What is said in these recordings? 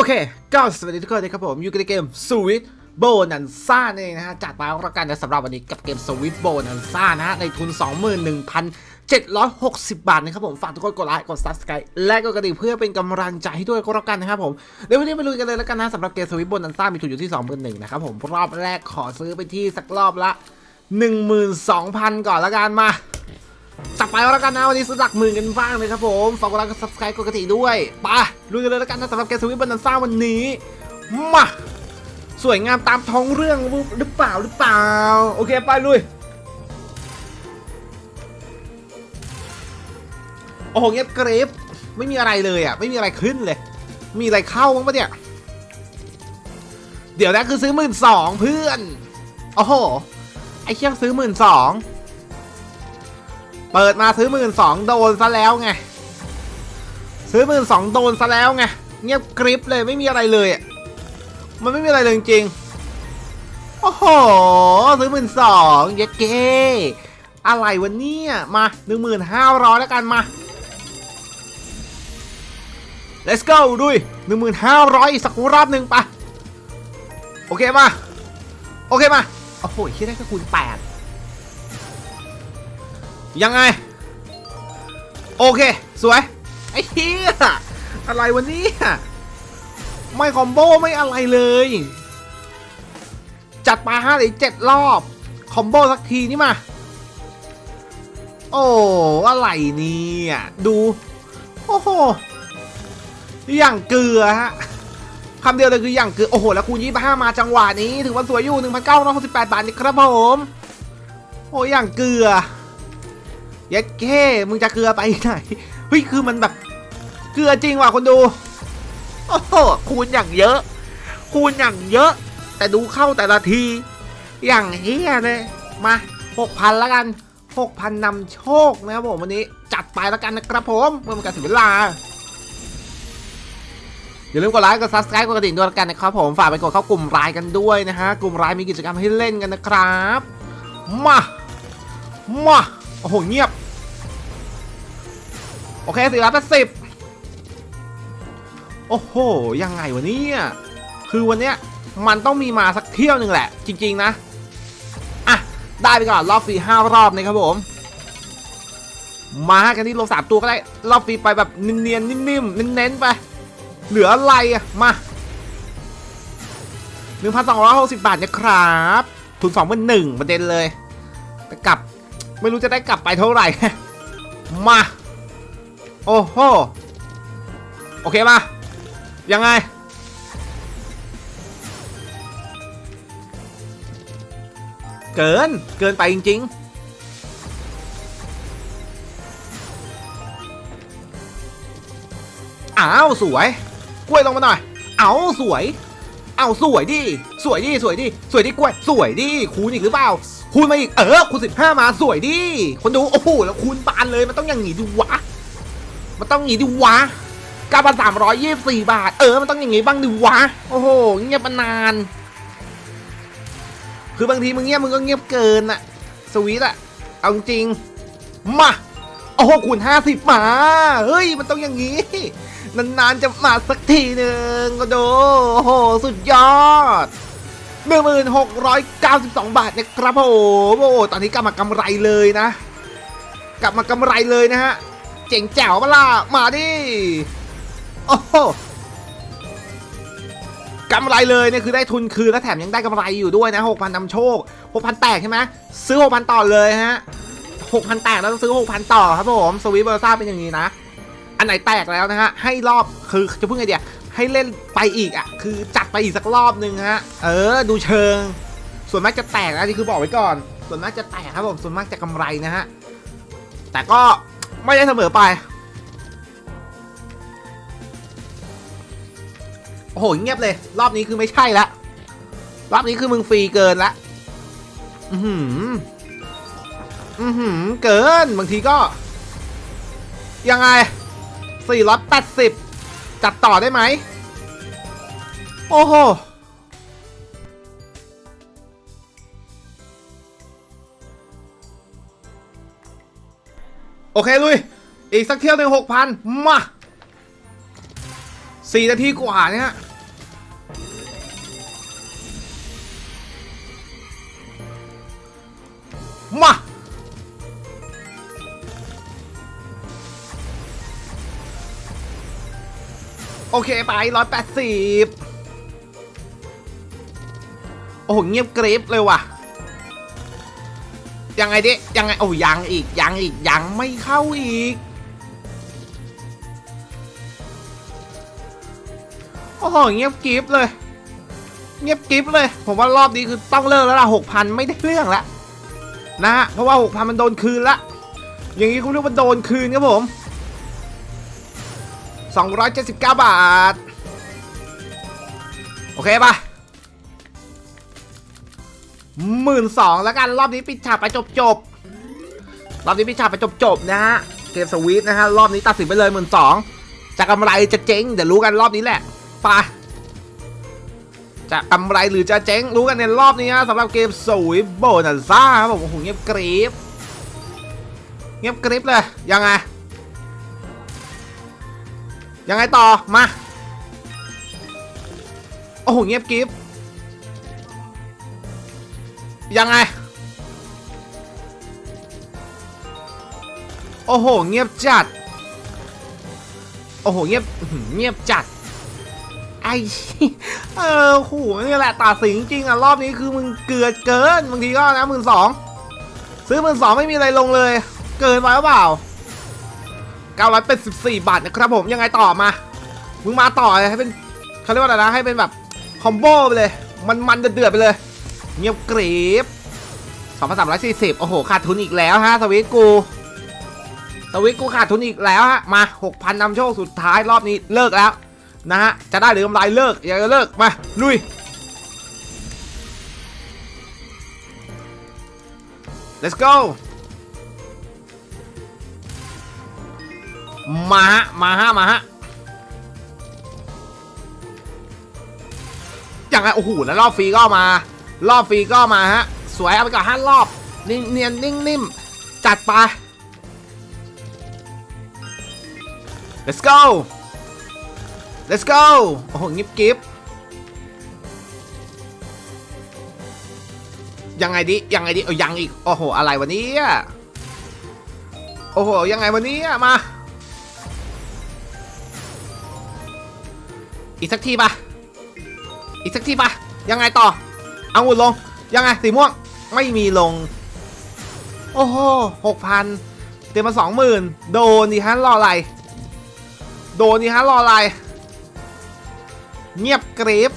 โอเคก็สวัสดีทุกคนนะครับผมอยู่กันในเกมสวิตโบนันซ่าเองนะฮะจัดมาแล้วกันนะสำหรับวันนี้กับเกมสวิตโบนันซ่านะฮะในทุน 21,760 บาทนะครับผม ฝากทุกคนกดไลค์กด subscribe และกดกระดิ่งเพื่อเป็นกำลังใจให้ด้วยก็แล้วกันนะครับผมเดี๋ยววันนี้ไปลุยกันเลยแล้วกันนะสำหรับเกมสวิตโบนันซ่ามีทุนอยู่ที่ 21,000นะครับผมรอบแรกขอซื้อไปที่สักรอบละ 12,000 ก่อนแล้วกันมา จับไปแล้วกันนะวันนี้ซื้อหลักหมื่นกันบ้างเลยครับผมฝากกดไลค์กด subscribe กดกระดิ่งด้วยไปลุยกันเลยแล้วกันนะสำหรับเกมสวิตบันนันซ่าวันนี้มาสวยงามตามท้องเรื่องหรือเปล่าหรือเปล่า โอเคไปลุยโอ้โหเงียบกริบไม่มีอะไรเลยอะไม่มีอะไรขึ้นเลย มีอะไรเข้าบ้างปะเนี่ย เดี๋ยวนะคือซื้อหมื่นสองเพื่อนโอ้โหไอ้เชี่ยซื้อหมื่นสอง เปิดมาซื้อหมื่นสองโดนซะแล้วไง ซื้อหมื่นสองโดนซะแล้วไง เงียบกริบเลยไม่มีอะไรเลยอะมันไม่มีอะไรเลยจริงโอ้โห ซื้อหมื่นสองเย็ดเก้อะไรวะเนี่ยมาหนึ่งหมื่นห้าร้อยแล้วกันมา let's go ด้วยหนึ่งหมื่นห้าร้อยอีกสักรอบหนึ่งปะโอเคมา โอเคมา โอ้โหคิดได้แค่คูณแปด ยังไง โอเค สวย ไอ้เหี้ย อะไรวันนี้ไม่คอมโบไม่อะไรเลย จัดมาห้าหรือเจ็ดรอบ คอมโบสักทีนี่มา โอ้อะไรเนี่ยดู โอ้โห อย่างเกลือฮะคำเดียวเลยคืออย่างเกลือ โอ้โห แล้วคูณยี่ห้ามาจังหวะนี้ ถือว่าสวยอยู่หนึ่งพันเก้าร้อยหกสิบแปดบาทนี่ครับผม โอ้อย่างเกลือ ย็ดเก้มึงจะเกลือไปไหนเฮ้ยคือมันแบบเกลือจริงว่ะคนดูโอ้โหคูณอย่างเยอะ คูณอย่างเยอะ แต่ดูเข้าแต่ละที อย่างเฮียเลยมาหกพันแล้วกันหกพันนำโชคนะครับผมวันนี้จัดไปแล้วกันนะครับผมเมื่อเป็นการเสียเวลาอย่าลืมกดไลค์กด subscribe กดกระดิ่งด้วยละกันนะครับผมฝากไปกดเข้ากลุ่มไลน์กันด้วยนะฮะกลุ่มไลน์มีกิจกรรมให้เล่นกันนะครับ มา มา โอ้โห เงียบ อเคสี่ร้อยแปดสิบโอ้โห ยังไงวะเนี่ยคือวันเนี้ยมันต้องมีมาสักเที่ยวหนึ่งแหละ จริง ๆ นะ อะ ได้ไปก่อน รอบฟรีห้ารอบนะครับผม มากันที่ลงสามตัวก็ได้ รอบฟรีไปแบบเนียนๆนิ่มๆเน้นๆไป เหลืออะไรอะมาหนึ่งพันสองร้อยหกสิบบาทนะครับ ทุนสองเป็นหนึ่งประเด็นเลย แต่กลับ ไม่รู้จะได้กลับไปเท่าไหร่ มา โอ้โห โอเคมา ยังไง เกิน เกินไปจริง ๆอ้าวสวย กล้วยลงมาหน่อย เอาสวย เอาสวยดิ สวยดิ สวยดิ สวยดิกล้วย สวยดิ คูณอีกหรือเปล่า คูณมาอีก เออ คูณสิบห้ามา สวยดิ คนดู โอ้โห แล้วคูณบานเลย มันต้องอย่างงี้ดิวะ มันต้องอย่างงี้ดิวะก้าพันสามร้อยยี่สิบสี่บาท เออ มันต้องอย่างงี้บ้างดิวะ โอ้โห เงียบมานาน คือบางทีมึงเงียบมึงก็เงียบเกินอะสวีทอะเอาจริง มา โอ้โหคูณห้าสิบมา เฮ้ย มันต้องอย่างงี้ นานๆจะมาสักทีหนึ่งก็ดูโอ้โห สุดยอด1692บสองบาทนะครับผมโอ้โหตอนนี้กลับมากำไรเลยนะ กลับมากำไรเลยนะฮะ เจ๋งแจ๋วปะล่ะมาดิโอ้โหกำไรเลยเนี่ยคือได้ทุนคืนและแถมยังได้กำไรอยู่ด้วยนะ6,000นำโชค 6,000 แตกใช่ไหมซื้อ 6,000 ต่อเลยฮะ 6,000 แตกแล้วต้องซื้อ 6,000 ต่อครับผมสวิตเบอร์ซ่าเป็นอย่างนี้นะ อันไหนแตกแล้วนะฮะ ให้รอบคือจะพูดไงเดียให้เล่นไปอีกอะ คือจัดไปอีกสักรอบหนึ่งฮะ เออ ดูเชิง ส่วนมากจะแตกนะนี่คือบอกไว้ก่อน ส่วนมากจะแตกครับผมส่วนมากจะกำไรนะฮะแต่ก็ ไม่ได้เสมอไปโอ้โหเงียบเลย รอบนี้คือไม่ใช่ละรอบนี้คือมึงฟรีเกินละอือหืออือหือเกินบางทีก็ ยังไง 480 จัดต่อได้ไหม โอ้โห โอเคลุย อีกสักเที่ยวหนึ่งหกพันมาสี่นาทีกว่าเนี่ยมาโอเคไปร้อยแปดสิบโอ้โห เงียบกริบเลยว่ะ ยังไงดิยังไงโอ้ยังอีกยังอีกยังไม่เข้าอีกโอ้โหเงียบกริบเลย เงียบกริบเลย ผมว่ารอบนี้คือต้องเลิกแล้วล่ะหกพันไม่ได้เรื่องล้วนะฮะเพราะว่าหกพันมันโดนคืนละอย่างนี้คุณเรียกว่าโดนคืนครับผม 279 บาท โอเคปะ หมื่นสองแล้วกันรอบนี้ปิดฉากไปจบจบๆรอบนี้ปิดฉากไปจบจบๆนะฮะเกมสวีทนะฮะรอบนี้ตัดสินไปเลยหมื่นสองจะกำไรจะเจ๊งเดี๋ยวรู้กันรอบนี้แหละไปจะกำไรหรือจะเจ๊งรู้กันในรอบนี้นะสำหรับเกมสวีทโบนัสซ่าครับผมโอ้โหเงียบกริบเงียบกริบเลยยังไงยังไงต่อมาโอ้โหเงียบกริฟ ยังไง โอ้โห เงียบจัด โอ้โห เงียบเงียบจัด ไอ้เออโหนี่แหละตัดสินจริงอะ รอบนี้คือมึงเกิดเกิน บางทีก็นะหมื่นสอง ซื้อหมื่นสองไม่มีอะไรลงเลย เกินไปหรือเปล่า984 บาทนะครับผมยังไงต่อมา มึงมาต่อยให้เป็นเขาเรียกว่าอะไรนะ ให้เป็นแบบ คอมโบไปเลย มันมันเดือดไปเลย เงียบกรีบ2,340 โอ้โห ขาดทุนอีกแล้วฮะ สวิตกู สวิตกูขาดทุนอีกแล้วฮะ มา 6,000นำโชคสุดท้ายรอบนี้เลิกแล้ว นะฮะ จะได้หรือกำไรเลิก อย่าเลิก มา ลุย let's go มาฮะ มาฮะ มาฮะอย่างไรโอ้โห แล้วรอบฟรีก็มา รอบฟรีก็มาฮะ สวยเอาไปก่อนห้ารอบ นิ่งเนียนนิ่งนิ่มจัดไป let's go let's go โอ้โหงิบกิบยังไงดิ ยังไงดิ เอายังอีก โอ้โห อะไรวันนี้โอ้โห ยังไงวันนี้มา อีกสักทีปะอีกสักทีปะยังไงต่อ เอาหุ่นลง ยังไงสีม่วงไม่มีลง โอ้โหหกพันเต็มมาสองหมื่นโดนดิฮะรออะไรโดนดิฮะรออะไร เงียบกริบ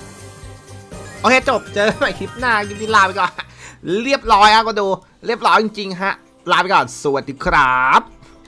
โอเคจบเจอกันใหม่คลิปหน้ากินดีลาไปก่อน เรียบร้อยอะก็ดู เรียบร้อยจริงๆฮะลาไปก่อนสวัสดีครับ